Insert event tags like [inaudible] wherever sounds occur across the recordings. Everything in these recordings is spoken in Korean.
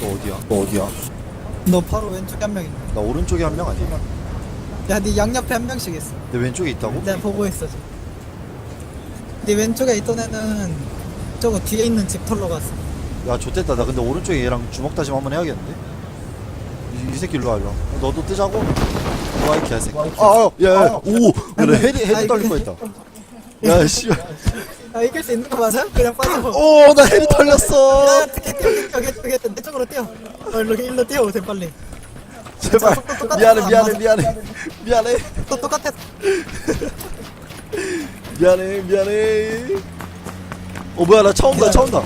너 어디야? 너 어디야? 너 바로 왼쪽에 한 명 있네. 나 오른쪽에 한 명 아니야? 야, 네 양옆에 한 명씩 있어. 내 왼쪽에 있다고? 내가 보고 있어 지금. 네 왼쪽에 있던 애는 저거 뒤에 있는 집 털러 갔어. 야 좋됐다 나 근데 오른쪽에 얘랑 주먹 다짐 한번 해야겠는데? 이, 이 새끼 일로 와 일로 와 너도 뜨자고? 와이 개새끼 아야야 오! 나 헤리 헤리 아이고. 떨릴 뻔했다 야 씨발 아 이길 수 있는 거 맞아? 그냥 빠져. 오 나 헤리 털렸어 야, 뛰어, 뛰어, 뛰어, 뛰어, 뛰어, 내 쪽으로 뛰어. 어, 일로, 일로 뛰어오세요, 빨리. 제발 미안해 미안해 미안해 미안해 또 똑같아. 미안해 미안해 어 뭐야 나차 온다 차 온다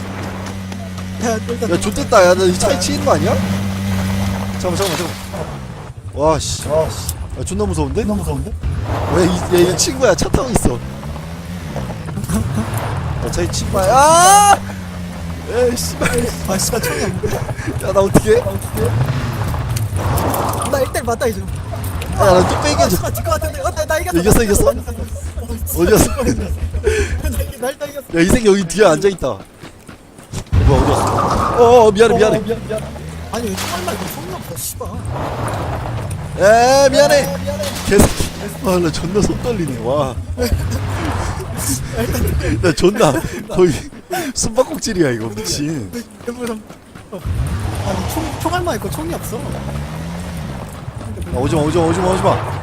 야, 일단. 야 좋됐다 야 나 이 차에 치이는 거 아니야? 잠깐만 잠깐만 잠깐만 와씨 야 존나 무서운데? 너무 무서운데? 얘, 이 친구야 차 타고 있어 야 차에 친구야 아! 에이 씨발 아, 씨발, 총이. 야나 어떡해? 나 1대 맞다, 이제. 야나 뚝배기 아, 해줘 씨발, 질것 같은데. 어, 나, 나 이겼어. 이겼어, 이겼어? 어디였어? 나 이겼어. 야이 새끼 여기 뒤에 앉아있다 어, 뭐야 어디 갔어 어어 미안해 미안해 아니, 왜 총알 말고 총이 없어, 씨발. 에 미안해 개새끼 아나 존나 손 떨리네 와 [laughs] 나 존나 거의 숨바꼭질이야 이거 미친. 어. 아니, 총, 총알만 있고 총이 없어. 아, 오지마 오지마 오지마 오지마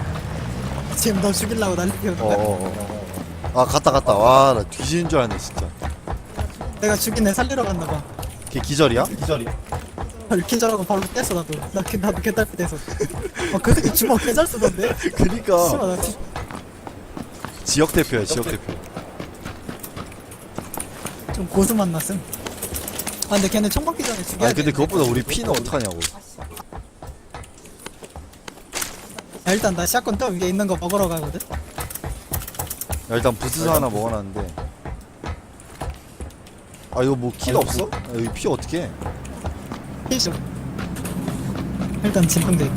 지금 너 죽이려고 난리 피우는 거야. 어 어 어 아 갔다 갔다 와 나 뒤지는 줄 알았네 진짜 내가 죽인 애 살리러 갔나 봐. 걔 기절이야? 기절이 읽힌 줄 알고 바로 뗐어 나도. 나 개- 나도 개딸피 떼서. 어그 새끼 주먹 개잘 쓰던데. [laughs] 그니까 지역 대표야 지역 대표 좀 고수 만났음. 아 근데 걔네 총 받기 전에 죽여야 아니 근데 돼. 그것보다 우리 피는 어떡하냐고 야, 일단 나 샷건 또 위에 있는 거 먹으러 가거든. 야 일단 부스스 하나 먹어놨는데 아 이거 뭐 키가 없어? 아, 여기 피 어떻게 해? 필수. 일단 진통제.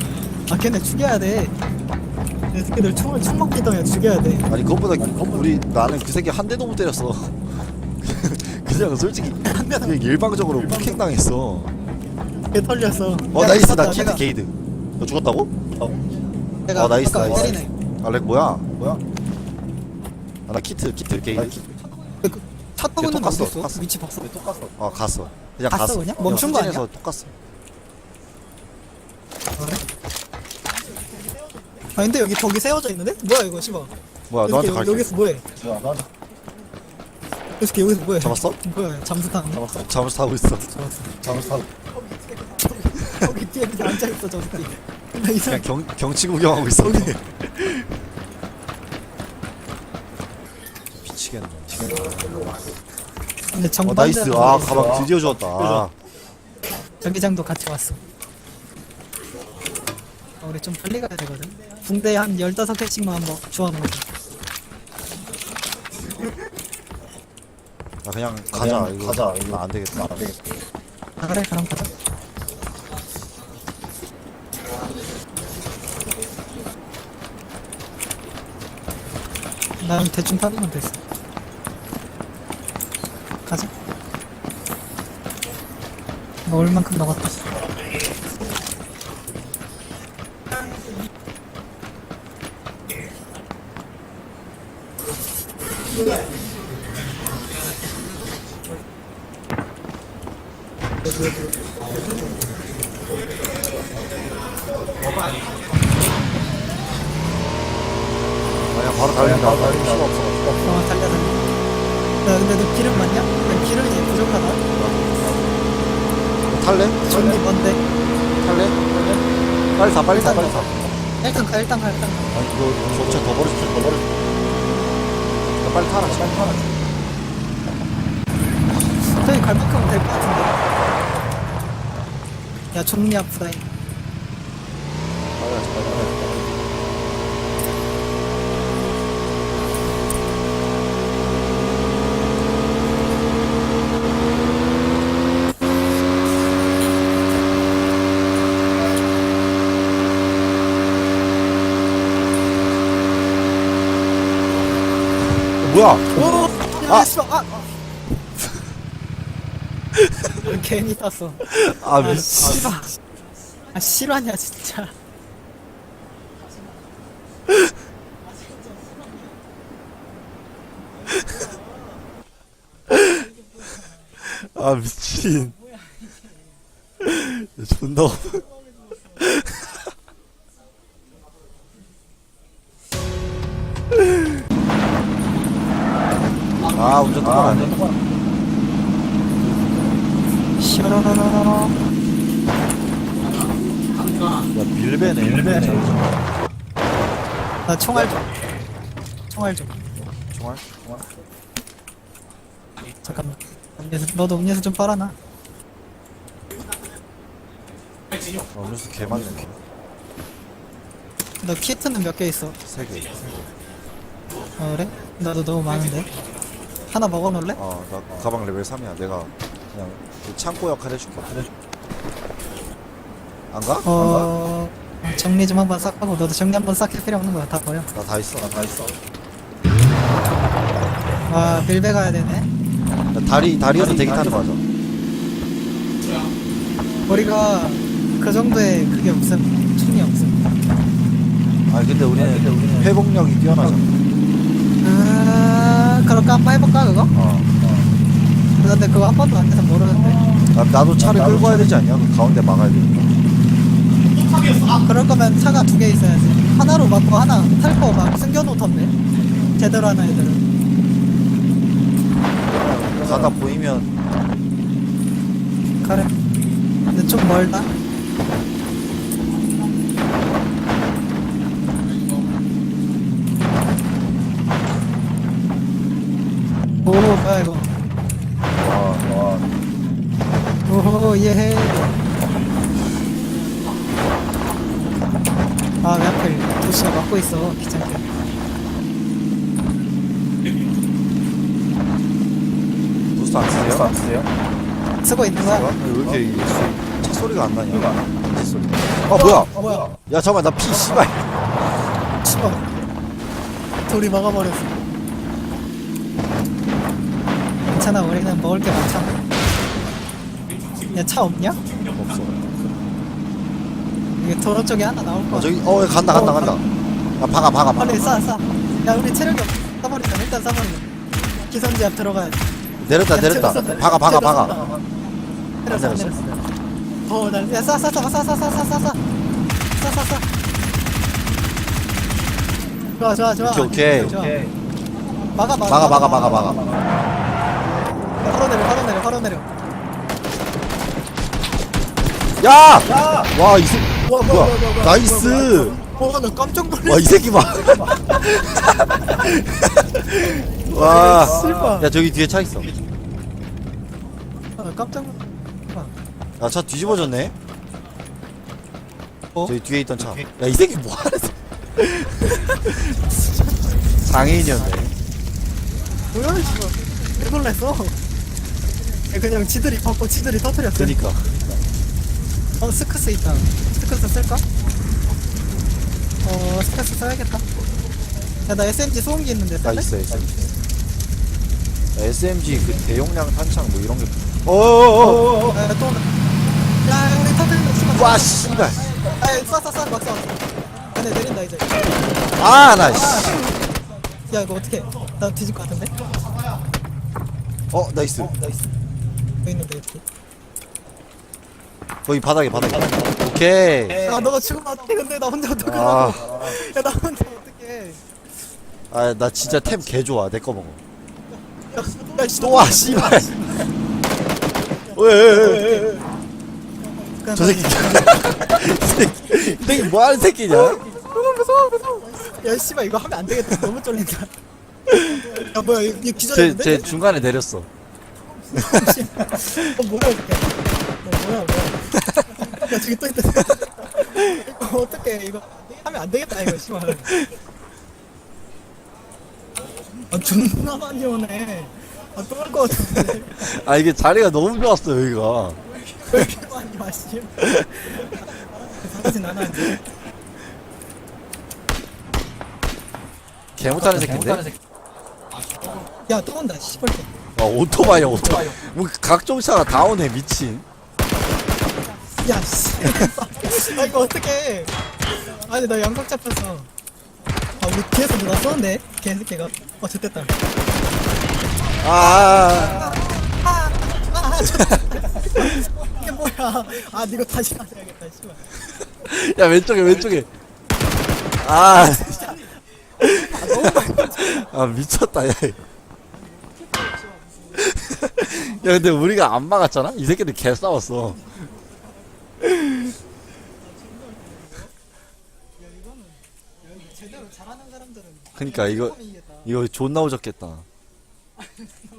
아 걔네 죽여야 돼. 이 새끼들 총을 총 먹기 전에 죽여야 돼. 아니 그것보다 우리 나는 그 새끼 한 대도 못 때렸어 그냥 솔직히 그냥 일방적으로 폭행 당했어 개 털렸어. 어 야, 나이스 나 내가- 게이드 너 죽었다고? 내가 어, 나이스, 아까 나이스. 때리네. 아렉 뭐야? 뭐야? 아 나 키트 키트 게이드 차걔 떠고는 톡 갔어, 어딨어? 갔어. 위치 봤어? 아 갔어 그냥 갔어, 갔어 그냥? 멈춘 거 아니야? 톡 갔어 아 근데 여기 벽이 세워져 있는데? 뭐야 이거 씨발. 뭐야 너한테 여기, 갈게 여기서 뭐해? 이 새끼 여기서 뭐해? 잡았어? [laughs] 뭐야 잠수 타는 거? 잠수 타고 있어. 거기 뒤에 그냥 앉아 있어 저 새끼. 나 이상 그냥 경, 경치 구경하고 있어. 미치겠네. 근데 어 정반대로 나이스. 아 있어. 가방 드디어 주웠다. 아, 전기장도 같이 왔어. 어, 우리 좀 빨리 가야 되거든. 붕대 한 15개씩만 한번 주워놓자 그냥 가자 이거. 가자 이거. 안 되겠다. 안 되겠다. 아 그래 그럼 가자. 난 대충 타면 됐어. 가자. 먹을 만큼 먹었다 그냥 바로 달린다. 필요가 없어가지고 어 달려 달려. 야 근데 너 기름 맞냐? 야, 기름이 부족하다. 탈래? 존이 뭔데? 탈래? 빨리 타 빨리 타 빨리 타 일단 가 일단 가 일단 가. 아니 이거 저차 더 버려줘 더 버려줘. 야, 빨리 타라 빨리 타라 저기 갈 만큼은 될것 같은데 야 존니 아프다 이. 뭐야? 오! 야 아! 씨발 아! 괜히 땄어. 아 아, 미친 씨발. 아, 실화냐, 진짜. 아 미친 존나 아 운전 통하네 시라라라라. 야 밀배네 밀배네 나 총알 좀. 총알 좀. 총알? 잠깐만. 음료수, 너도 음료수 좀 빨아놔. 어, 음료수 개 많네 너 키트는 몇 개 있어? 세 개 어, 그래? 나도 너무 많은데. 하나 먹어놓을래? 어나 가방 레벨 3이야 내가 그냥 그 창고 역할 해줄게 안 가? 어, 정리 좀 한번 싹 하고, 너도 정리 한번 싹 할 필요 없는 거야. 다 버려. 나다 있어 나 다 있어 아, 밀배 가야 되네. 나 다리 다리에서 대기 타는 거 맞아 우리가 그 정도의 그게 없음. 충이 없음. 아니 근데 우리는 회복력이 뛰어나잖아 아, 그럴까 한번 해볼까, 그거? 어 근데 그거 한 번도 안 해서 모르는데. 나, 나도 차를 끌고 와야 되지 않냐? 그 가운데 막아야 되니까 그럴 거면 차가 두 개 있어야지. 하나로 막고 하나 탈 거 막 숨겨놓던데. 제대로 하는 애들은. 가다 보이면 그래. 근데 좀 멀다. 오, 예. 아, 왜 하필 도시가 막고 있어, 귀찮게. 부스트 안 쓰세요? 안 쓰세요? 쓰고 있는 거야? 왜 이렇게 이 소- 차 소리가 안 나냐? 차 소리. 아 뭐야? 어, 뭐야? 야 잠깐만 나 피 씨발. 치워. 돌이 막아버렸어. 괜찮아, 우리는 먹을 게 많잖아. 야, 차 없냐? 없어. 이게 도로 쪽에 하나 나올 어 거야. 저기 어 간다 간다 어, 간다. 야 박아 박아 박아. 빨리 싸, 싸. 야, 우리 체력이 없어. 싸버리자, 일단 싸버리자. 기선제압 들어가야 돼. 내렸다 내렸다. 박아 박아 박아. 내렸어, 안 내렸어. 어, 나, 야, 싸, 싸, 싸, 싸, 싸, 싸, 싸, 싸, 싸. 싸, 싸, 싸. 좋아, 좋아, 좋아. 오케이, 오케이. 좋아. 막아, 막아, 막아 막아 막아 막아. 야, 바로 내려, 바로 내려, 바로 내려. 야! 와 이새 와, 뭐야? 나이스. 와, 나 깜짝 놀랐어. 와 이 새끼 봐. [laughs] 와. 슬퍼. 야 저기 뒤에 차 있어. 아, 나 깜짝 놀랐어. 야 차 뒤집어졌네. 어? 저기 뒤에 있던 차. 야 이 새끼 뭐 하는 새- 장애인이었네. 뭐야, 지금. 왜 놀랬어? 야, 그냥 지들이 받고 지들이 터뜨렸어. 그니까. 어, 스크스 있다. 스크스 쓸까? 어, 스크스 써야겠다. 야, 나 SMG 소음기 있는데 나 쓸래? 있어 SMG. 야, SMG 그 대용량 탄창 뭐 이런 게. 어어어. 야, 또 온다. 야, 우리 터뜨린다. 씨발. 와 씨발. 야, 쏴, 쏴, 쏴, 막 쏴. 얘네 내린다, 이제. 아나 씨. 야, 이거 어떻게? 나 뒤질 것 같은데? 어 나이스. 나이스. 여기 있는데, 이렇게. 거기 바닥에 바닥에. 오케이. 아, 너가 죽으면 어떡해. 근데 나 혼자 아. 어떡하라고. 야, 나 혼자 어떡해. 아 나 진짜 템 개 좋아. 내 거 먹어. 야, 야, 씨, 또와 씨발. 왜왜왜 그냥 저 새끼. 이 새끼. 이 새끼 뭐 하는 새끼냐? 무서워, 무서워, 무서워. 야, 씨발, 이거 하면 안 되겠다. 너무 쫄린다. 야, 뭐야, 얘, 얘 제, 기절했는데? 제 중간에 내렸어. 어, 뭐야, 이게. 어, 뭐야, 뭐야. 야, 저기 또 있다. 이거 어떡해, 이거. 하면 안 되겠다, 이거, 씨발. 아, 존나 많이 오네. 아, 또 올 것 같은데. 아 이게 자리가 너무 좋았어 여기가. 왜 이렇게 많이 와, 씨. 잘하진 않아, 이제. 개 못하는 새끼인데? 야, 또 온다, 씨발. 와 오토바이야 오토바이. 뭐 각종 차가 다 오네 미친. 야, 씨. [laughs] 아, 이거 어떡해. 아니, 나 양각 잡혔어. 아, 우리 뒤에서 누가 쏘는데? 개새끼가. 어, 좋됐다. 아, [laughs] 이게 뭐야. 아, 이거 다시 가야겠다, 씨발. [laughs] 야 왼쪽에 왼쪽에. 아, 아 미쳤다 야. 야 근데 우리가 안 막았잖아? 이 새끼들 개 싸웠어. 제대로 잘하는 사람들은 그니까 이거. 이거 존나 오졌겠다. [laughs]